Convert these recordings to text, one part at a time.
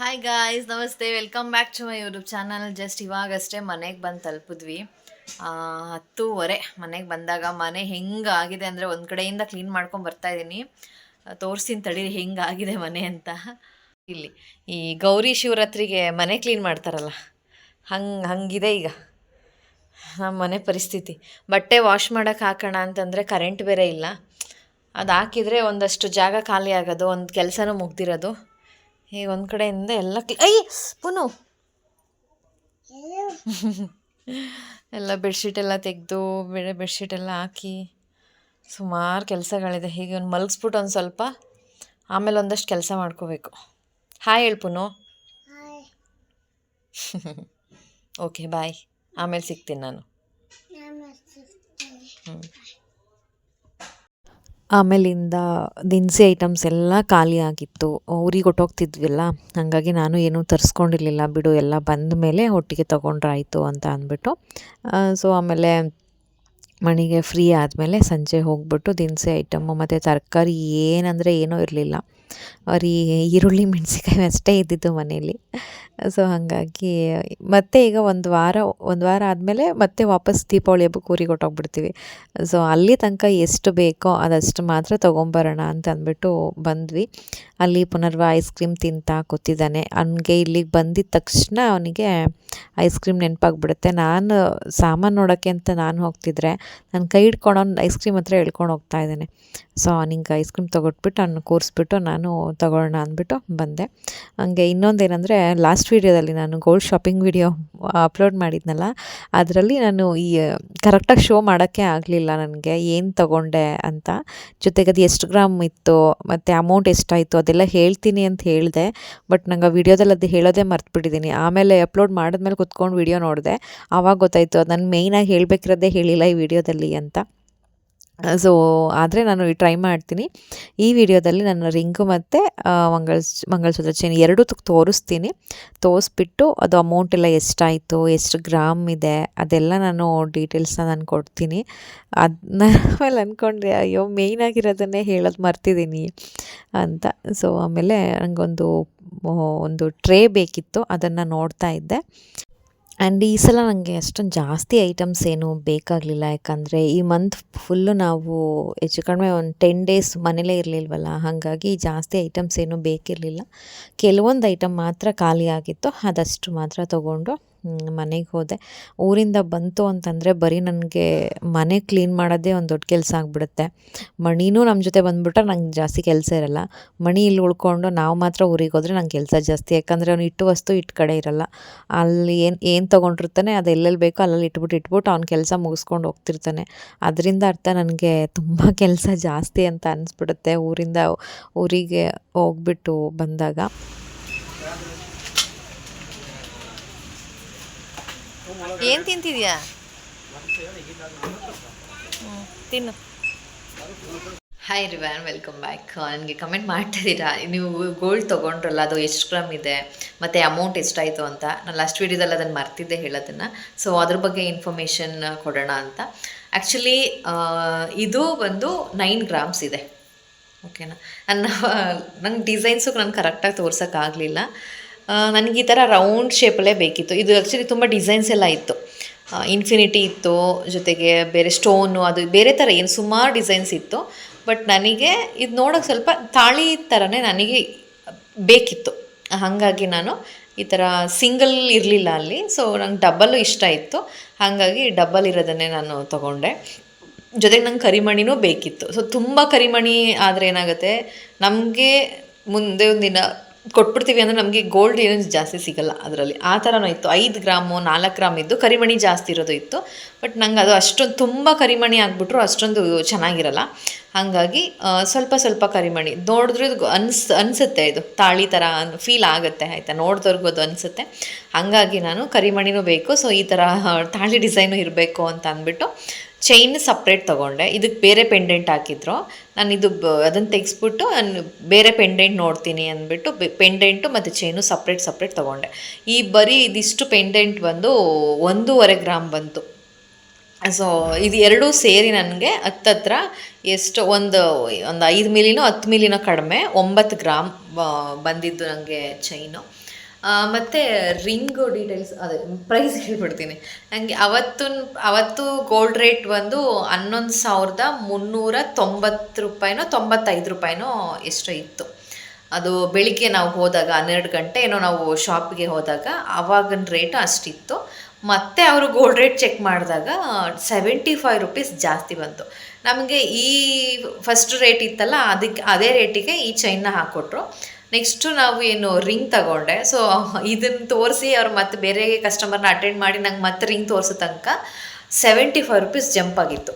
Hi guys ನಮಸ್ತೆ. Welcome back to my YouTube channel just ಇವಾಗಷ್ಟೇ ಮನೆಗೆ ಬಂದು ತಲುಪಿದ್ವಿ. ಹತ್ತೂವರೆ ಮನೆಗೆ ಬಂದಾಗ ಮನೆ ಹೆಂಗೆ ಆಗಿದೆ ಅಂದರೆ ಒಂದು ಕಡೆಯಿಂದ ಕ್ಲೀನ್ ಮಾಡ್ಕೊಂಡು ಬರ್ತಾ ಇದ್ದೀನಿ ತೋರಿಸ್ತೀನಿ ಹೆಂಗೆ ಆಗಿದೆ ಮನೆ ಅಂತ. ಇಲ್ಲಿ, ಈ ಗೌರಿ ಶಿವರಾತ್ರಿಗೆ ಮನೆ ಕ್ಲೀನ್ ಮಾಡ್ತಾರಲ್ಲ, ಹಂಗೆ, ಹಂಗಿದೆ ಈಗ. ನಮ್ಮ ಮನೆ ಪರಿಸ್ಥಿತಿ. ಬಟ್ಟೆ ವಾಶ್ ಮಾಡೋಕ್ಕೆ ಹಾಕೋಣ ಅಂತಂದರೆ ಕರೆಂಟ್ ಬೇರೆ ಇಲ್ಲ. ಅದು ಹಾಕಿದರೆ ಒಂದಷ್ಟು ಜಾಗ ಖಾಲಿ ಆಗೋದು, ಒಂದು ಕೆಲಸನೂ ಮುಗ್ದಿರೋದು. ಈಗ ಒಂದು ಕಡೆಯಿಂದ ಎಲ್ಲ ಕ್ಲಿ ಐ ಪುನು. ಎಲ್ಲ ಬೆಡ್ಶೀಟ್ ಎಲ್ಲ ತೆಗೆದು ಬೇರೆ ಬೆಡ್ಶೀಟ್ ಎಲ್ಲ ಹಾಕಿ ಸುಮಾರು ಕೆಲಸಗಳಿದೆ. ಹೀಗೆ ಒಂದು ಮಲಗಿಸ್ಬಿಟ್ಟು ಒಂದು ಸ್ವಲ್ಪ ಆಮೇಲೆ ಒಂದಷ್ಟು ಕೆಲಸ ಮಾಡ್ಕೋಬೇಕು. ಹಾಯ್ ಹೇಳು ಪುನು. ಓಕೆ ಬಾಯ್ ಆಮೇಲೆ ಸಿಗ್ತೀನಿ ನಾನು. ಆಮೇಲಿಂದ ದಿನಸಿ ಐಟಮ್ಸ್ ಎಲ್ಲ ಖಾಲಿ ಆಗಿತ್ತು. ಊರಿಗೆ ಹೊಟ್ಟೋಗ್ತಿದ್ವಲ್ಲ ಹಾಗಾಗಿ ನಾನು ಏನೂ ತರಿಸ್ಕೊಂಡಿರ್ಲಿಲ್ಲ. ಬಿಡು, ಎಲ್ಲ ಬಂದ ಮೇಲೆ ಒಟ್ಟಿಗೆ ತೊಗೊಂಡ್ರಾಯಿತು ಅಂತ ಅಂದ್ಬಿಟ್ಟು. ಸೊ ಆಮೇಲೆ ಮನೆಗೆ ಫ್ರೀ ಆದಮೇಲೆ ಸಂಜೆ ಹೋಗ್ಬಿಟ್ಟು ದಿನಸಿ ಐಟಮ್ಮು ಮತ್ತು ತರಕಾರಿ ಏನಂದರೆ ಏನೂ ಇರಲಿಲ್ಲ. ಬರೀ ಈರುಳ್ಳಿ ಮೆಣಸಿನ್ಕಾಯಿ ಅಷ್ಟೇ ಇದ್ದಿದ್ದು ಮನೇಲಿ ಸೊ ಹಾಗಾಗಿ ಮತ್ತೆ ಈಗ ಒಂದು ವಾರ ಒಂದು ವಾರ ಆದಮೇಲೆ ಮತ್ತೆ ವಾಪಸ್ ದೀಪಾವಳಿ ಹಬ್ಬಕ್ಕೆ ಊರಿಗೆ ಹೊಟ್ಟೋಗ್ಬಿಡ್ತೀವಿ ಸೊ ಅಲ್ಲಿ ತನಕ ಎಷ್ಟು ಬೇಕೋ ಅದಷ್ಟು ಮಾತ್ರ ತೊಗೊಂಬರೋಣ ಅಂತ ಅಂದ್ಬಿಟ್ಟು ಬಂದ್ವಿ. ಅಲ್ಲಿ ಪುನರ್ವ ಐಸ್ ಕ್ರೀಮ್ ತಿಂತಾ ಕೂತಿದ್ದಾನೆ. ಅವನಿಗೆ ಇಲ್ಲಿಗೆ ಬಂದಿದ್ದ ತಕ್ಷಣ ಅವನಿಗೆ ಐಸ್ ಕ್ರೀಮ್ ನೆನಪಾಗ್ಬಿಡುತ್ತೆ. ನಾನು ಸಾಮಾನು ನೋಡೋಕ್ಕೆ ಅಂತ ನಾನು ಹೋಗ್ತಿದ್ರೆ ನನ್ನ ಕೈ ಹಿಡ್ಕೊಂಡು ಅವ್ನು ಐಸ್ ಕ್ರೀಮ್ ಹತ್ರ ಹೇಳ್ಕೊಂಡು ಹೋಗ್ತಾ ಇದ್ದಾನೆ. ಸೊ ಅವನಿಗೆ ಐಸ್ ಕ್ರೀಮ್ ತೊಗೊಟ್ಬಿಟ್ಟು ಅವ್ನು ಕೂರಿಸ್ಬಿಟ್ಟು ನಾನು ತೊಗೊಳ್ಳೋಣ ಅಂದ್ಬಿಟ್ಟು ಬಂದೆ. ಹಂಗೆ ಇನ್ನೊಂದು ಏನಂದರೆ ಲಾಸ್ಟ್ ವೀಡಿಯೋದಲ್ಲಿ ನಾನು ಗೋಲ್ಡ್ ಶಾಪಿಂಗ್ ವಿಡಿಯೋ ಅಪ್ಲೋಡ್ ಮಾಡಿದ್ನಲ್ಲ, ಅದರಲ್ಲಿ ನಾನು ಈ ಕರೆಕ್ಟಾಗಿ ಶೋ ಮಾಡೋಕ್ಕೆ ಆಗಲಿಲ್ಲ ನನಗೆ, ಏನು ತಗೊಂಡೆ ಅಂತ. ಜೊತೆಗೆ ಅದು ಎಷ್ಟು ಗ್ರಾಮ್ ಇತ್ತು, ಮತ್ತು ಅಮೌಂಟ್ ಎಷ್ಟಾಯಿತು, ಅದೆಲ್ಲ ಹೇಳ್ತೀನಿ ಅಂತ ಹೇಳಿದೆ. ಬಟ್ ನಂಗೆ ಆ ವಿಡಿಯೋದಲ್ಲಿ ಅದು ಹೇಳೋದೇ ಮರ್ತ್ಬಿಟ್ಟಿದ್ದೀನಿ ಆಮೇಲೆ ಅಪ್ಲೋಡ್ ಮಾಡಿದ್ಮೇಲೆ ಕುತ್ಕೊಂಡು ವಿಡಿಯೋ ನೋಡಿದೆ. ಆವಾಗ ಗೊತ್ತಾಯಿತು, ಅದು ನಾನು ಮೇಯ್ನಾಗಿ ಹೇಳಬೇಕಿರೋದೇ ಹೇಳಿಲ್ಲ ಈ ವಿಡಿಯೋದಲ್ಲಿ ಅಂತ. ಸೊ ಆದರೆ ನಾನು ಟ್ರೈ ಮಾಡ್ತೀನಿ. ಈ ವಿಡಿಯೋದಲ್ಲಿ ನನ್ನ ರಿಂಗು ಮತ್ತು ಮಂಗಳ ಮಂಗಲಸೂತ್ರ ಚೈನ್ ಎರಡೂ ತೋರಿಸ್ತೀನಿ. ತೋರಿಸ್ಬಿಟ್ಟು ಅದು ಅಮೌಂಟ್ ಎಲ್ಲ ಎಷ್ಟಾಯಿತು, ಎಷ್ಟು ಗ್ರಾಮ್ ಇದೆ, ಅದೆಲ್ಲ ನಾನು ಡೀಟೇಲ್ಸ್ನ ನಾನು ಕೊಡ್ತೀನಿ. ಅದನ್ನ ಆಮೇಲೆ ಅಂದ್ಕೊಂಡ್ರೆ ಅಯ್ಯೋ ಮೇಯ್ನ್ ಆಗಿರೋದನ್ನೇ ಹೇಳೋದು ಮರ್ತಿದ್ದೀನಿ ಅಂತ. ಸೊ ಆಮೇಲೆ ನನಗೊಂದು ಒಂದು ಟ್ರೇ ಬೇಕಿತ್ತು, ಅದನ್ನು ನೋಡ್ತಾ ಇದ್ದೆ. ಆ್ಯಂಡ್ ಈ ಸಲ ನನಗೆ ಅಷ್ಟೊಂದು ಜಾಸ್ತಿ ಐಟಮ್ಸ್ ಏನು ಬೇಕಾಗಲಿಲ್ಲ. ಯಾಕಂದರೆ ಈ ಮಂತ್ ಫುಲ್ಲು ನಾವು ಹೆಚ್ಚು ಕಡಿಮೆ ಒಂದು ಟೆನ್ ಡೇಸ್ ಮನೇಲೇ ಇರಲಿಲ್ವಲ್ಲ. ಹಾಗಾಗಿ ಜಾಸ್ತಿ ಐಟಮ್ಸ್ ಏನೂ ಬೇಕಿರಲಿಲ್ಲ. ಕೆಲವೊಂದು ಐಟಮ್ ಮಾತ್ರ ಖಾಲಿ ಆಗಿತ್ತು. ಅದಷ್ಟು ಮಾತ್ರ ತೊಗೊಂಡು ಮನೆಗೆ ಹೋದೆ. ಊರಿಂದ ಬಂತು ಅಂತಂದರೆ ಬರೀ ನನಗೆ ಮನೆ ಕ್ಲೀನ್ ಮಾಡೋದೇ ಒಂದು ದೊಡ್ಡ ಕೆಲಸ ಆಗಿಬಿಡುತ್ತೆ. ಮಣಿನೂ ನಮ್ಮ ಜೊತೆ ಬಂದುಬಿಟ್ರೆ ನಂಗೆ ಜಾಸ್ತಿ ಕೆಲಸ ಇರಲ್ಲ. ಮಣಿ ಇಲ್ಲಿ ಉಳ್ಕೊಂಡು ನಾವು ಮಾತ್ರ ಊರಿಗೆ ಹೋದರೆ ನಂಗೆ ಕೆಲಸ ಜಾಸ್ತಿ. ಯಾಕಂದರೆ ಅವ್ನು ಇಟ್ಟು ವಸ್ತು ಇಟ್ಟು ಕಡೆ ಇರಲ್ಲ. ಅಲ್ಲಿ ಏನು ಏನು ತೊಗೊಂಡಿರ್ತಾನೆ ಅದು ಎಲ್ಲೆಲ್ಲಿ ಬೇಕೋ ಅಲ್ಲಲ್ಲಿ ಇಟ್ಬಿಟ್ಟು ಇಟ್ಬಿಟ್ಟು ಅವ್ನ ಕೆಲಸ ಮುಗಿಸ್ಕೊಂಡು ಹೋಗ್ತಿರ್ತಾನೆ. ಅದರಿಂದ ಅರ್ಥ ನನಗೆ ತುಂಬ ಕೆಲಸ ಜಾಸ್ತಿ ಅಂತ ಅನ್ನಿಸ್ಬಿಡುತ್ತೆ ಊರಿಂದ, ಊರಿಗೆ ಹೋಗ್ಬಿಟ್ಟು ಬಂದಾಗ. ಏನು ತಿಂತಿದ್ಯಾ? ತಿನ್ನು. ಹಾಯ್ ರಿವ್ಯಾನ್ ವೆಲ್ಕಮ್ ಬ್ಯಾಕ್ ನನಗೆ ಕಮೆಂಟ್ ಮಾಡ್ತಿದ್ದೀರಾ? ನೀವು ಗೋಲ್ಡ್ ತೊಗೊಂಡ್ರಲ್ಲ, ಅದು ಎಷ್ಟು ಗ್ರಾಮ್ ಇದೆ? ಮತ್ತು ಅಮೌಂಟ್ ಎಷ್ಟಾಯಿತು ಅಂತ? ನಾನು ಲಾಸ್ಟ್ ವೀಡಿಯೋದಲ್ಲಿ ಅದನ್ನು ಮರ್ತಿದ್ದೆ ಹೇಳೋದನ್ನು. ಸೊ ಅದ್ರ ಬಗ್ಗೆ ಇನ್ಫಾರ್ಮೇಷನ್ ಕೊಡೋಣ ಅಂತ. ಆ್ಯಕ್ಚುಲಿ ಇದು ಒಂದು ನೈನ್ ಗ್ರಾಮ್ಸ್ ಇದೆ. ಓಕೆನಾ ನನ್ನ ನಂಗೆ ಡಿಸೈನ್ಸು ನಾನು ಕರೆಕ್ಟಾಗಿ ತೋರ್ಸೋಕ್ಕಾಗಲಿಲ್ಲ ನನಗೆ ಈ ಥರ ರೌಂಡ್ ಶೇಪಲ್ಲೇ ಬೇಕಿತ್ತು. ಇದು ಆ್ಯಕ್ಚುಲಿ ತುಂಬ ಡಿಸೈನ್ಸ್ ಎಲ್ಲ ಇತ್ತು. ಇನ್ಫಿನಿಟಿ ಇತ್ತು, ಜೊತೆಗೆ ಬೇರೆ ಸ್ಟೋನು ಅದು ಬೇರೆ ಥರ ಏನು, ಸುಮಾರು ಡಿಸೈನ್ಸ್ ಇತ್ತು. ಬಟ್ ನನಗೆ ಇದು ನೋಡೋಕೆ ಸ್ವಲ್ಪ ತಾಳಿ ಥರನೇ ನನಗೆ ಬೇಕಿತ್ತು. ಹಾಗಾಗಿ ನಾನು ಈ ಥರ ಸಿಂಗಲ್ ಇರಲಿಲ್ಲ ಅಲ್ಲಿ. ಸೊ ನಂಗೆ ಡಬ್ಬಲ್ಲು ಇಷ್ಟ ಇತ್ತು. ಹಾಗಾಗಿ ಡಬ್ಬಲ್ ಇರೋದನ್ನೇ ನಾನು ತೊಗೊಂಡೆ. ಜೊತೆಗೆ ನಂಗೆ ಕರಿಮಣಿನೂ ಬೇಕಿತ್ತು. ಸೊ ತುಂಬ ಕರಿಮಣಿ ಆದರೆ ಏನಾಗುತ್ತೆ, ನಮಗೆ ಮುಂದೆ ಒಂದಿನ ಕೊಟ್ಬಿಡ್ತೀವಿ ಅಂದರೆ ನಮಗೆ ಗೋಲ್ಡ್ ಏನೇನು ಜಾಸ್ತಿ ಸಿಗಲ್ಲ ಅದರಲ್ಲಿ. ಆ ಥರನೂ ಇತ್ತು. ಐದು ಗ್ರಾಮು, ನಾಲ್ಕು ಗ್ರಾಮ್ ಇದ್ದು ಕರಿಮಣಿ ಜಾಸ್ತಿ ಇರೋದು ಇತ್ತು. ಬಟ್ ನಂಗೆ ಅದು ಅಷ್ಟೊಂದು ತುಂಬ ಕರಿಮಣಿ ಆಗಿಬಿಟ್ರು, ಅಷ್ಟೊಂದು ಚೆನ್ನಾಗಿರಲ್ಲ. ಹಾಗಾಗಿ ಸ್ವಲ್ಪ ಸ್ವಲ್ಪ ಕರಿಮಣಿ. ನೋಡಿದ್ರೆ ಇದು ಅನ್ಸ್, ಅನಿಸುತ್ತೆ ಇದು. ತಾಳಿ ಥರ ಫೀಲ್ ಆಗುತ್ತೆ, ಆಯಿತಾ? ನೋಡಿದವ್ರಿಗೂ ಅದು ಅನಿಸುತ್ತೆ. ಹಾಗಾಗಿ ನಾನು ಕರಿಮಣಿನೂ ಬೇಕು. ಸೊ ಈ ಥರ ತಾಳಿ ಡಿಸೈನು ಇರಬೇಕು ಅಂತ ಅಂದ್ಬಿಟ್ಟು ಚೈನ್ ಸಪ್ರೇಟ್ ತೊಗೊಂಡೆ. ಇದಕ್ಕೆ ಬೇರೆ ಪೆಂಡೆಂಟ್ ಹಾಕಿದ್ರು. ನಾನು ಇದು ಅದನ್ನು ತೆಗೆಸ್ಬಿಟ್ಟು ನಾನು ಬೇರೆ ಪೆಂಡೆಂಟ್ ನೋಡ್ತೀನಿ ಅಂದ್ಬಿಟ್ಟು ಪೆಂಡೆಂಟು ಮತ್ತು ಚೈನು ಸಪ್ರೇಟ್ ಸಪ್ರೇಟ್ ತೊಗೊಂಡೆ. ಈ ಬರೀ ಇದಿಷ್ಟು ಪೆಂಡೆಂಟ್ ಬಂದು ಒಂದೂವರೆ ಗ್ರಾಮ್ ಬಂತು. ಸೊ ಇದು ಎರಡೂ ಸೇರಿ ನನಗೆ ಹತ್ತತ್ರ ಎಷ್ಟು ಒಂದು ಒಂದು ಐದು ಮಿಲಿನೋ ಹತ್ತು ಮಿಲಿನೋ ಕಡಿಮೆ ಒಂಬತ್ತು ಗ್ರಾಮ್ ಬಂದಿದ್ದು ನನಗೆ ಚೈನು ಮತ್ತು ರಿಂಗು ಡೀಟೇಲ್ಸ್ ಅದೇ ಪ್ರೈಸ್ ಹೇಳ್ಬಿಡ್ತೀನಿ. ನನಗೆ ಅವತ್ತು ಅವತ್ತು ಗೋಲ್ಡ್ ರೇಟ್ ಬಂದು ಹನ್ನೊಂದು ಸಾವಿರದ ಮುನ್ನೂರ ತೊಂಬತ್ತು ರೂಪಾಯಿನೋ, ತೊಂಬತ್ತೈದು ರೂಪಾಯಿನೋ ಎಷ್ಟೋ ಇತ್ತು. ಅದು ಬೆಳಿಗ್ಗೆ ನಾವು ಹೋದಾಗ ಹನ್ನೆರಡು ಗಂಟೆ, ಏನೋ ನಾವು ಶಾಪಿಗೆ ಹೋದಾಗ ಆವಾಗಿನ ರೇಟ್ ಅಷ್ಟಿತ್ತು. ಮತ್ತೆ ಅವರು ಗೋಲ್ಡ್ ರೇಟ್ ಚೆಕ್ ಮಾಡಿದಾಗ ಸೆವೆಂಟಿ ಫೈವ್ ರುಪೀಸ್ ಜಾಸ್ತಿ ಬಂತು. ನಮಗೆ ಈ ಫಸ್ಟ್ ರೇಟ್ ಇತ್ತಲ್ಲ, ಅದಕ್ಕೆ, ಅದೇ ರೇಟಿಗೆ ಈ ಚೈನ್ನ ಹಾಕ್ಕೊಟ್ರು ನೆಕ್ಸ್ಟು ನಾವು ಏನು ರಿಂಗ್ ತಗೊಂಡೆ. ಸೊ ಇದನ್ನು ತೋರಿಸಿ ಅವ್ರು ಮತ್ತೆ ಬೇರೆ ಕಸ್ಟಮರ್ನ ಅಟೆಂಡ್ ಮಾಡಿ ನಂಗೆ ಮತ್ತೆ ರಿಂಗ್ ತೋರಿಸೋ ತನಕ ಸೆವೆಂಟಿ ಫೈವ್ ರುಪೀಸ್ ಜಂಪ್ ಆಗಿತ್ತು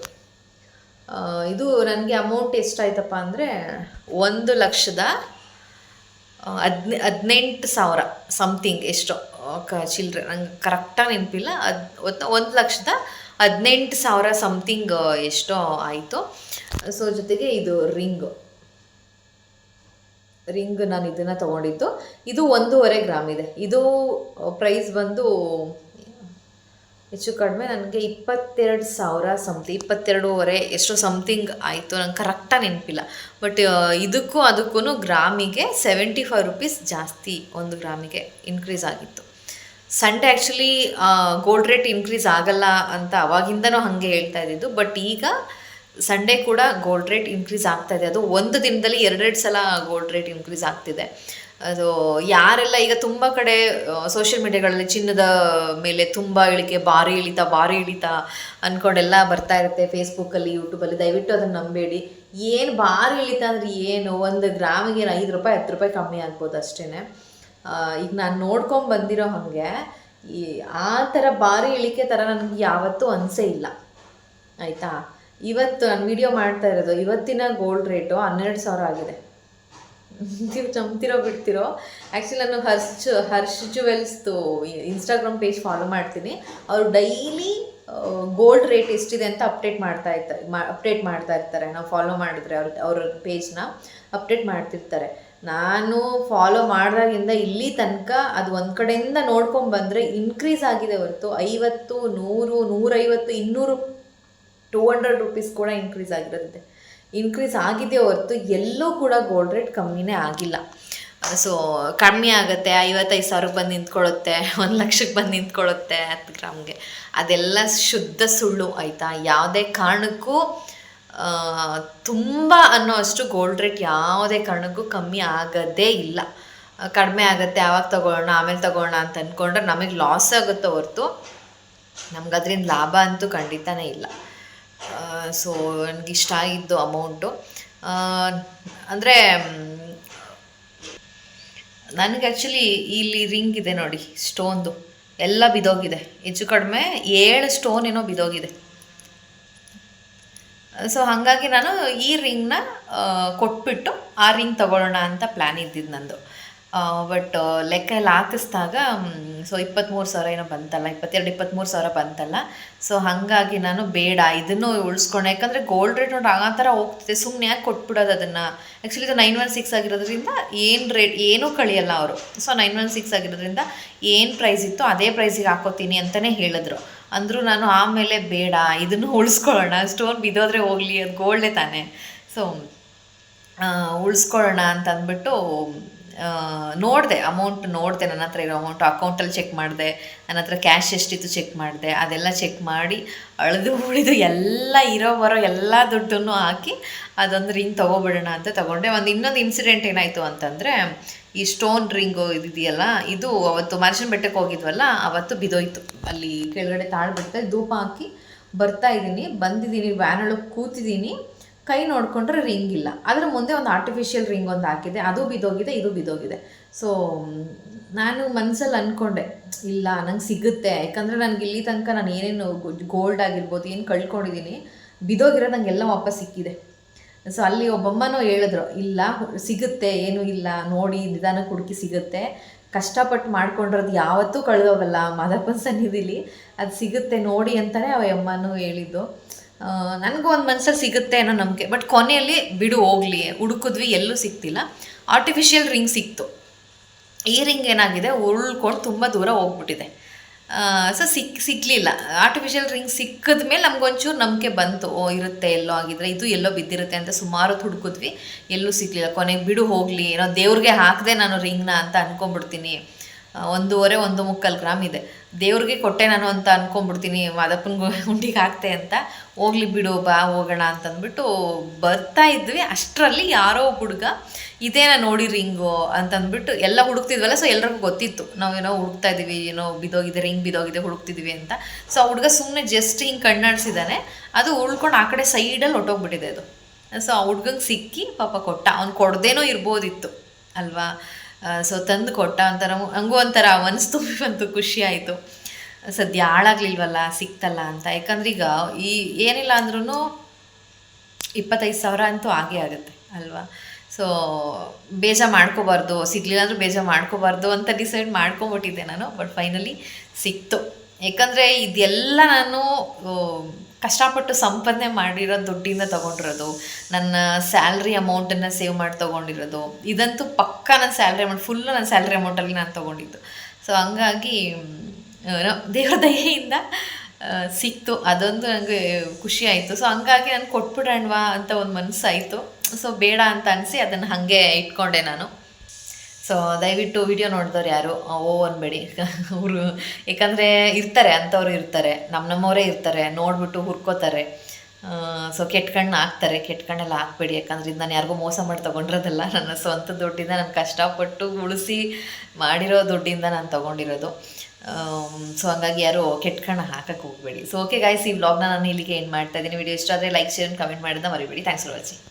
ಇದು ನನಗೆ ಅಮೌಂಟ್ ಎಷ್ಟಾಯ್ತಪ್ಪ ಅಂದರೆ ಒಂದು ಲಕ್ಷದ ಹದಿನ, ಹದಿನೆಂಟು ಸಾವಿರ ಸಮಥಿಂಗ್ ಎಷ್ಟೋ. ಕ ಚಿಲ್ಡ್ರೆ ನಂಗೆ ಕರೆಕ್ಟಾಗಿ ನೆನಪಿಲ್ಲ. ಅದು ಒಂದು ಲಕ್ಷದ ಹದಿನೆಂಟು ಸಾವಿರ ಸಮಥಿಂಗ್ ಎಷ್ಟೋ ಆಯಿತು. ಸೊ ಜೊತೆಗೆ ಇದು ರಿಂಗು ರಿಂಗ್ ನಾನು ಇದನ್ನು ತೊಗೊಂಡಿದ್ದು. ಇದು ಒಂದೂವರೆ ಗ್ರಾಮ್ ಇದೆ. ಇದು ಪ್ರೈಸ್ ಬಂದು ಹೆಚ್ಚು ಕಡಿಮೆ ನನಗೆ ಇಪ್ಪತ್ತೆರಡು ಸಾವಿರ ಸಮ್ತಿ ಇಪ್ಪತ್ತೆರಡೂವರೆ ಎಷ್ಟು ಸಮಥಿಂಗ್ ಆಯಿತು. ನಂಗೆ ಕರೆಕ್ಟಾಗಿ ನೆನಪಿಲ್ಲ. ಬಟ್ ಇದಕ್ಕೂ ಅದಕ್ಕೂ ಗ್ರಾಮಿಗೆ ಸೆವೆಂಟಿ ಫೈವ್ ರುಪೀಸ್ ಜಾಸ್ತಿ ಒಂದು ಗ್ರಾಮಿಗೆ ಇನ್ಕ್ರೀಸ್ ಆಗಿತ್ತು. Sunday actually gold rate increase ಆಗಲ್ಲ ಅಂತ ಅವಾಗಿಂದನೂ ಹಾಗೆ ಹೇಳ್ತಾ ಇದ್ದಿದ್ದು. ಬಟ್ ಈಗ ಸಂಡೇ ಕೂಡ ಗೋಲ್ಡ್ ರೇಟ್ ಇನ್ಕ್ರೀಸ್ ಆಗ್ತಾ ಇದೆ. ಅದು ಒಂದು ದಿನದಲ್ಲಿ ಎರಡೆರಡು ಸಲ ಗೋಲ್ಡ್ ರೇಟ್ ಇನ್ಕ್ರೀಸ್ ಆಗ್ತಿದೆ. ಅದು ಯಾರೆಲ್ಲ ಈಗ ತುಂಬ ಕಡೆ ಸೋಷಿಯಲ್ ಮೀಡಿಯಾಗಳಲ್ಲಿ ಚಿನ್ನದ ಮೇಲೆ ತುಂಬ ಇಳಿಕೆ, ಭಾರಿ ಇಳಿತ ಭಾರಿ ಇಳಿತ ಅಂದ್ಕೊಂಡೆಲ್ಲ ಬರ್ತಾ ಇರುತ್ತೆ ಫೇಸ್ಬುಕ್ಕಲ್ಲಿ ಯೂಟ್ಯೂಬಲ್ಲಿ ದಯವಿಟ್ಟು ಅದನ್ನು ನಂಬೇಡಿ. ಏನು ಭಾರಿ ಇಳಿತ ಅಂದರೆ ಏನು? ಒಂದು ಗ್ರಾಮಿಗೆ ಏನು ಐದು ರೂಪಾಯಿ, ಹತ್ತು ರೂಪಾಯಿ ಕಮ್ಮಿ ಆಗ್ಬೋದು ಅಷ್ಟೇ ಈಗ ನಾನು ನೋಡ್ಕೊಂಡು ಬಂದಿರೋ ಹಾಗೆ, ಈ ಆ ಥರ ಭಾರಿ ಇಳಿಕೆ ಥರ ನನಗೆ ಯಾವತ್ತೂ ಅನಿಸೇ ಇಲ್ಲ. ಆಯಿತಾ? ಇವತ್ತು ನಾನು ವಿಡಿಯೋ ಮಾಡ್ತಾ ಇರೋದು, ಇವತ್ತಿನ ಗೋಲ್ಡ್ ರೇಟು ಹನ್ನೆರಡು ಸಾವಿರ ಆಗಿದೆ. ನೀವು ಚಮ್ತಿರೋ ಬಿಡ್ತಿರೋ. ಆ್ಯಕ್ಚುಲಿ ನಾನು ಹರ್ಷ್ ಹರ್ಷ್ ಜುವೆಲ್ಸ್ದು ಇನ್ಸ್ಟಾಗ್ರಾಮ್ ಪೇಜ್ ಫಾಲೋ ಮಾಡ್ತೀನಿ. ಅವರು ಡೈಲಿ ಗೋಲ್ಡ್ ರೇಟ್ ಎಷ್ಟಿದೆ ಅಂತ ಅಪ್ಡೇಟ್ ಮಾಡ್ತಾ ಇರ್ತಾರೆ ಅಪ್ಡೇಟ್ ಮಾಡ್ತಾ ಇರ್ತಾರೆ. ನಾವು ಫಾಲೋ ಮಾಡಿದ್ರೆ ಅವ್ರ ಅವ್ರ ಪೇಜ್ನ ಅಪ್ಡೇಟ್ ಮಾಡ್ತಿರ್ತಾರೆ. ನಾನು ಫಾಲೋ ಮಾಡಿದಾಗಿಂದ ಇಲ್ಲಿ ತನಕ ಅದು ಒಂದು ಕಡೆಯಿಂದ ನೋಡ್ಕೊಂಡು ಬಂದರೆ ಇನ್ಕ್ರೀಸ್ ಆಗಿದೆ ಹೊರತು ಐವತ್ತು, ನೂರು, ನೂರೈವತ್ತು, ಇನ್ನೂರು ಟೂ ಹಂಡ್ರೆಡ್ ರುಪೀಸ್ ಕೂಡ ಇನ್ಕ್ರೀಸ್ ಆಗಿರುತ್ತೆ. ಇನ್ಕ್ರೀಸ್ ಆಗಿದೆ ಹೊರತು ಎಲ್ಲೂ ಕೂಡ ಗೋಲ್ಡ್ ರೇಟ್ ಕಮ್ಮಿನೇ ಆಗಿಲ್ಲ. ಸೊ ಕಮ್ಮಿ ಆಗುತ್ತೆ, ಐವತ್ತೈದು ಸಾವಿರಕ್ಕೆ ಬಂದು ನಿಂತ್ಕೊಳ್ಳುತ್ತೆ, ಒಂದು ಲಕ್ಷಕ್ಕೆ ಬಂದು ನಿಂತ್ಕೊಳ್ಳುತ್ತೆ ಹತ್ತು ಗ್ರಾಮ್ಗೆ. ಅದೆಲ್ಲ ಶುದ್ಧ ಸುಳ್ಳು ಆಯಿತಾ? ಯಾವುದೇ ಕಾರಣಕ್ಕೂ ತುಂಬ ಅನ್ನೋ ಅಷ್ಟು ಗೋಲ್ಡ್ ರೇಟ್ ಯಾವುದೇ ಕಾರಣಕ್ಕೂ ಕಮ್ಮಿ ಆಗೋದೇ ಇಲ್ಲ. ಕಡಿಮೆ ಆಗುತ್ತೆ ಆವಾಗ ತಗೊಳ್ಳೋಣ, ಆಮೇಲೆ ತಗೊಳ್ಳೋಣ ಅಂತ ಅಂದ್ಕೊಂಡ್ರೆ ನಮಗೆ ಲಾಸ್ ಆಗುತ್ತೆ ಹೊರತು. ನಮ್ಗೆ ಅದರಿಂದ ಲಾಭ ಅಂತೂ ಖಂಡಿತನೇ ಇಲ್ಲ. ಸೊ ನನಗೆ ಇಷ್ಟ ಆಗಿದ್ದು ಅಮೌಂಟು ಅಂದರೆ ನನಗೆ ಆ್ಯಕ್ಚುಲಿ ಇಲ್ಲಿ ರಿಂಗ್ ಇದೆ ನೋಡಿ ಸ್ಟೋನ್ದು ಎಲ್ಲ ಬಿದೋಗಿದೆ. ಹೆಚ್ಚು ಕಡಿಮೆ ಏಳು ಸ್ಟೋನ್ ಏನೋ ಬಿದೋಗಿದೆ. ಸೊ ಹಾಗಾಗಿ ನಾನು ಈ ರಿಂಗ್ನ ಕೊಟ್ಬಿಟ್ಟು ಆ ರಿಂಗ್ ತಗೊಳ್ಳೋಣ ಅಂತ ಪ್ಲ್ಯಾನ್ ಇದ್ದಿದ್ದು ನಂದು. ಬಟ್ ಲೆಕ್ಕ ಎಲ್ಲ ಹಾಕಿಸ್ದಾಗ ಸೊ ಇಪ್ಪತ್ತ್ಮೂರು ಸಾವಿರ ಏನೋ ಬಂತಲ್ಲ, ಇಪ್ಪತ್ತೆರಡು ಇಪ್ಪತ್ತ್ಮೂರು ಸಾವಿರ ಬಂತಲ್ಲ. ಸೊ ಹಾಗಾಗಿ ನಾನು ಬೇಡ, ಇದನ್ನು ಉಳಿಸ್ಕೊಂಡೆ ಯಾಕಂದರೆ ಗೋಲ್ಡ್ ರೇಟ್ ನೋಡಿ ಆ ಥರ ಹೋಗ್ತಿದೆ. ಸುಮ್ಮನೆ ಯಾಕೆ ಕೊಟ್ಬಿಡೋದು ಅದನ್ನು? ಆ್ಯಕ್ಚುಲಿ ಇದು ನೈನ್ ಒನ್ ಸಿಕ್ಸ್ ಆಗಿರೋದ್ರಿಂದ ಏನು ರೇಟ್ ಏನೂ ಕಳಿಯಲ್ಲ ಅವರು. ಸೊ ನೈನ್ ಒನ್ ಸಿಕ್ಸ್ ಆಗಿರೋದ್ರಿಂದ ಏನು ಪ್ರೈಸ್ ಇತ್ತು ಅದೇ ಪ್ರೈಸಿಗೆ ಹಾಕೋತೀನಿ ಅಂತಲೇ ಹೇಳಿದ್ರು. ಅಂದರೂ ನಾನು ಆಮೇಲೆ ಬೇಡ, ಇದನ್ನು ಉಳಿಸ್ಕೊಳ್ಳೋಣ ಸ್ಟೋನ್ ಬಿದ್ದೋದ್ರೆ ಹೋಗಲಿ, ಅದು ಗೋಲ್ಡೇ ತಾನೇ. ಸೊ ಉಳಿಸ್ಕೊಳ್ಳೋಣ ಅಂತ ಅಂದ್ಬಿಟ್ಟು ನೋಡಿದೆ ಅಮೌಂಟ್ ನೋಡಿದೆ, ನನ್ನ ಹತ್ರ ಇರೋ ಅಮೌಂಟು ಅಕೌಂಟಲ್ಲಿ ಚೆಕ್ ಮಾಡಿದೆ, ನನ್ನ ಹತ್ರ ಕ್ಯಾಶ್ ಎಷ್ಟಿತ್ತು ಚೆಕ್ ಮಾಡಿದೆ, ಅದೆಲ್ಲ ಚೆಕ್ ಮಾಡಿ, ಅಳೆದು ಉಳಿದು ಎಲ್ಲ ಇರೋ ಬರೋ ಎಲ್ಲ ದುಡ್ಡನ್ನು ಹಾಕಿ ಅದೊಂದು ರಿಂಗ್ ತೊಗೊಬಿಡೋಣ ಅಂತ ತಗೊಂಡೆ. ಒಂದು ಇನ್ನೊಂದು ಇನ್ಸಿಡೆಂಟ್ ಏನಾಯಿತು ಅಂತಂದರೆ, ಈ ಸ್ಟೋನ್ ರಿಂಗು ಇದಿದೆಯಲ್ಲ, ಇದು ಅವತ್ತು ಮನುಷ್ಯನ ಬೆಟ್ಟಕ್ಕೆ ಹೋಗಿದ್ವಲ್ಲ, ಅವತ್ತು ಬಿದೋಯ್ತು ಅಲ್ಲಿ ಕೆಳಗಡೆ ತಾಳ್ಬಿಡ್ತಾ, ಧೂಪ ಹಾಕಿ ಬರ್ತಾ ಇದ್ದೀನಿ, ಬಂದಿದ್ದೀನಿ ವ್ಯಾನೊಳಗೆ ಕೂತಿದ್ದೀನಿ. ಕೈ ನೋಡಿಕೊಂಡ್ರೆ ರಿಂಗ್ ಇಲ್ಲ. ಅದರ ಮುಂದೆ ಒಂದು ಆರ್ಟಿಫಿಷಿಯಲ್ ರಿಂಗ್ ಒಂದು ಹಾಕಿದೆ. ಅದು ಬಿದ್ದೋಗಿದೆ, ಇದು ಬಿದ್ದೋಗಿದೆ. ಸೊ ನಾನು ಮನಸ್ಸಲ್ಲಿ ಅಂದ್ಕೊಂಡೆ ಇಲ್ಲ, ನಂಗೆ ಸಿಗುತ್ತೆ. ಯಾಕಂದರೆ ನನಗೆ ಇಲ್ಲಿ ತನಕ ನಾನು ಏನೇನು ಗೋಲ್ಡ್ ಆಗಿರ್ಬೋದು, ಏನು ಕಳ್ಕೊಂಡಿದ್ದೀನಿ ಬಿದ್ದೋಗಿರೋ ನಂಗೆಲ್ಲ ವಾಪಸ್ ಸಿಕ್ಕಿದೆ. ಸೊ ಅಲ್ಲಿ ಒಬ್ಬಮ್ಮನೂ ಹೇಳಿದ್ರು, ಇಲ್ಲ, ಸಿಗುತ್ತೆ, ಏನೂ ಇಲ್ಲ, ನೋಡಿ, ನಿಧಾನ ಹುಡುಕಿ ಸಿಗುತ್ತೆ. ಕಷ್ಟಪಟ್ಟು ಮಾಡ್ಕೊಂಡಿರೋದು ಯಾವತ್ತೂ ಕಳೆದೋಗಲ್ಲ, ಮಾದಪ್ಪನ ಸನ್ನಿಧಿಲಿ. ಅದು ಸಿಗುತ್ತೆ, ನೋಡಿ ಅಂತಲೇ ಅವ ಅಮ್ಮನೂ ಹೇಳಿದ್ದು. ನನಗೂ ಒಂದು ಮನಸ್ಸಲ್ಲಿ ಸಿಗುತ್ತೆ ಅನ್ನೋ ನಂಬಿಕೆ. ಬಟ್ ಕೊನೆಯಲ್ಲಿ ಬಿಡು ಹೋಗಲಿ. ಹುಡುಕಿದ್ವಿ ಎಲ್ಲೂ ಸಿಗ್ತಿಲ್ಲ. ಆರ್ಟಿಫಿಷಿಯಲ್ ರಿಂಗ್ ಸಿಕ್ತು. ಈ ರಿಂಗ್ ಏನಾಗಿದೆ? ಉಳ್ಕೊಂಡು ತುಂಬ ದೂರ ಹೋಗ್ಬಿಟ್ಟಿದೆ. ಸೊ ಸಿಕ್ ಸಿಕ್ಕಲಿಲ್ಲ ಆರ್ಟಿಫಿಷಿಯಲ್ ರಿಂಗ್ ಸಿಕ್ಕಿದ ಮೇಲೆ ನಮ್ಗೊಂಚೂರು ನಂಬಿಕೆ ಬಂತು. ಓ ಇರುತ್ತೆ ಎಲ್ಲೋ ಆಗಿದ್ರೆ. ಇದು ಎಲ್ಲೋ ಬಿದ್ದಿರುತ್ತೆ ಅಂತ ಸುಮಾರು ಹುಡುಕಿದ್ವಿ. ಎಲ್ಲೂ ಸಿಕ್ಕಲಿಲ್ಲ ಕೊನೆಗೆ ಬಿಡು ಹೋಗಲಿ. ಏನೋ ದೇವ್ರಿಗೆ ಹಾಕದೆ ನಾನು ರಿಂಗ್ನ ಅಂತ ಅನ್ಕೊಂಡ್ಬಿಡ್ತೀನಿ. ಆ, ಒಂದೂವರೆ, ಒಂದು ಮುಕ್ಕಾಲು ಗ್ರಾಮ್ ಇದೆ. ದೇವ್ರಿಗೆ ಕೊಟ್ಟೆ ನಾನು ಅಂತ ಅನ್ಕೊಂಡ್ಬಿಡ್ತೀನಿ ಮಾದಪ್ಪನ ಉಂಡಿಗೆ ಹಾಕ್ತೆ ಅಂತ. ಹೋಗ್ಲಿ ಬಿಡು ಬಾ, ಹೋಗೋಣ ಅಂತಂದ್ಬಿಟ್ಟು ಬರ್ತಾ ಇದ್ವಿ. ಅಷ್ಟರಲ್ಲಿ ಯಾರೋ ಹುಡುಗ, ಇದೇನ ನೋಡಿ ರಿಂಗು? ಅಂತಂದ್ಬಿಟ್ಟು ಎಲ್ಲ ಹುಡುಕ್ತಿದ್ವಲ್ಲ ಸೊ ಎಲ್ರಿಗೂ ಗೊತ್ತಿತ್ತು. ನಾವೇನೋ ಹುಡುಕ್ತಾ ಇದೀವಿ ಏನೋ ಬಿದೋಗಿದೆ, ರಿಂಗ್ ಬಿದೋಗಿದೆ ಹುಡುಕ್ತಿದ್ವಿ ಅಂತ. ಸೊ ಆ ಹುಡುಗ ಸುಮ್ಮನೆ ಜಸ್ಟ್ ಹಿಂಗೆ ಕಣ್ಣಾಡಿಸಿದ್ದಾನೆ ಅದು ಉಳ್ಕೊಂಡು ಆ ಕಡೆ ಸೈಡಲ್ಲಿ ಹೊಟ್ಟೋಗ್ಬಿಟ್ಟಿದೆ ಅದು. ಸೊ ಆ ಹುಡ್ಗಂಗೆ ಸಿಕ್ಕಿ ಪಾಪ ಕೊಟ್ಟ. ಅವ್ನು ಕೊಡ್ದೇನೋ ಇರ್ಬೋದಿತ್ತು, ಅಲ್ವಾ? ಸೊ ತಂದು ಕೊಟ್ಟ ಒಂಥರ ಹಂಗೂ ಒಂಥರ ಮನಸ್ಸು ಬಂತು, ಖುಷಿ ಆಯಿತು. ಸದ್ಯ ಹಾಳಾಗ್ಲಿಲ್ವಲ್ಲ ಸಿಕ್ತಲ್ಲ ಅಂತ. ಯಾಕಂದ್ರೆ ಈಗ ಈ ಏನಿಲ್ಲ ಅಂದ್ರೂ ಇಪ್ಪತ್ತೈದು ಸಾವಿರ ಅಂತೂ ಆಗೇ ಆಗುತ್ತೆ, ಅಲ್ವಾ? ಸೊ ಬೇಜ ಮಾಡ್ಕೋಬಾರ್ದು, ಸಿಗ್ಲಿಲ್ಲ ಅಂದ್ರೆ ಬೇಜ ಮಾಡ್ಕೋಬಾರ್ದು ಅಂತ ಡಿಸೈಡ್ ಮಾಡ್ಕೊಂಬಿಟ್ಟಿದ್ದೆ ನಾನು ಬಟ್ ಫೈನಲಿ ಸಿಕ್ತು. ಯಾಕಂದರೆ ಇದೆಲ್ಲ ನಾನು ಕಷ್ಟಪಟ್ಟು ಸಂಪಾದನೆ ಮಾಡಿರೋ ದುಡ್ಡಿಂದ ತೊಗೊಂಡಿರೋದು, ನನ್ನ ಸ್ಯಾಲ್ರಿ ಅಮೌಂಟನ್ನು ಸೇವ್ ಮಾಡಿ ತೊಗೊಂಡಿರೋದು, ಇದಂತೂ ಪಕ್ಕ ನನ್ನ ಸ್ಯಾಲ್ರಿ ಅಮೌಂಟ್ ಫುಲ್ಲು ನನ್ನ ಸ್ಯಾಲ್ರಿ ಅಮೌಂಟಲ್ಲಿ ನಾನು ತೊಗೊಂಡಿದ್ದು. ಸೊ ಹಂಗಾಗಿ ದೇವ್ರ ದಯೆಯಿಂದ ಸಿಕ್ತು. ಅದೊಂದು ನನಗೆ ಖುಷಿ ಆಯಿತು. ಸೊ ಹಂಗಾಗಿ ನಾನು ಕೊಟ್ಬಿಡೋಣವಾ ಅಂತ ಒಂದು ಮನಸ್ಸಾಯಿತು ಸೊ ಬೇಡ ಅಂತ ಅನಿಸಿ ಅದನ್ನು ಹಾಗೆ ಇಟ್ಕೊಂಡೆ ನಾನು. ಸೊ ದಯವಿಟ್ಟು ವಿಡಿಯೋ ನೋಡಿದವ್ರು ಯಾರು? ಓ ಅನ್ಬೇಡಿ. ಅವರು ಯಾಕಂದರೆ ಇರ್ತಾರೆ, ಅಂಥವ್ರು ಇರ್ತಾರೆ. ನಮ್ಮ ನಮ್ಮವರೇ ಇರ್ತಾರೆ, ನೋಡಿಬಿಟ್ಟು ಹುರ್ಕೋತಾರೆ. ಸೊ ಕೆಟ್ಟ ಕಣ್ಣು ಹಾಕ್ತಾರೆ. ಕೆಟ್ಟ ಕಣ್ಣೆಲ್ಲ ಹಾಕ್ಬೇಡಿ. ಯಾಕಂದ್ರೆ ಇದು ನಾನು ಯಾರಿಗೂ ಮೋಸ ಮಾಡಿ ತೊಗೊಂಡಿರೋದಲ್ಲ. ನನ್ನ ಸ್ವಂತ ದುಡ್ಡಿಂದ ನಾನು ಕಷ್ಟಪಟ್ಟು ಉಳಿಸಿ ಮಾಡಿರೋ ದುಡ್ಡಿಂದ ನಾನು ತೊಗೊಂಡಿರೋದು. ಸೊ ಹಂಗಾಗಿ ಯಾರು ಕೆಟ್ಟ ಕಣ್ಣು ಹಾಕಕ್ಕೆ ಹೋಗಬೇಡಿ. ಸೊ ಓಕೆ ಗಾಯ್ಸ್ ಈ ವ್ಲಾಗ್ನ ನಾನು ಇಲ್ಲಿಗೆ ಏನು ಮಾಡ್ತಾ ಇದ್ದೀನಿ. ವಿಡಿಯೋ ಇಷ್ಟ ಆದರೆ ಲೈಕ್ ಶೇರ್ ಕಮೆಂಟ್ ಮಾಡಿದ ಮರಿಬೇಡಿ. Thanks for watching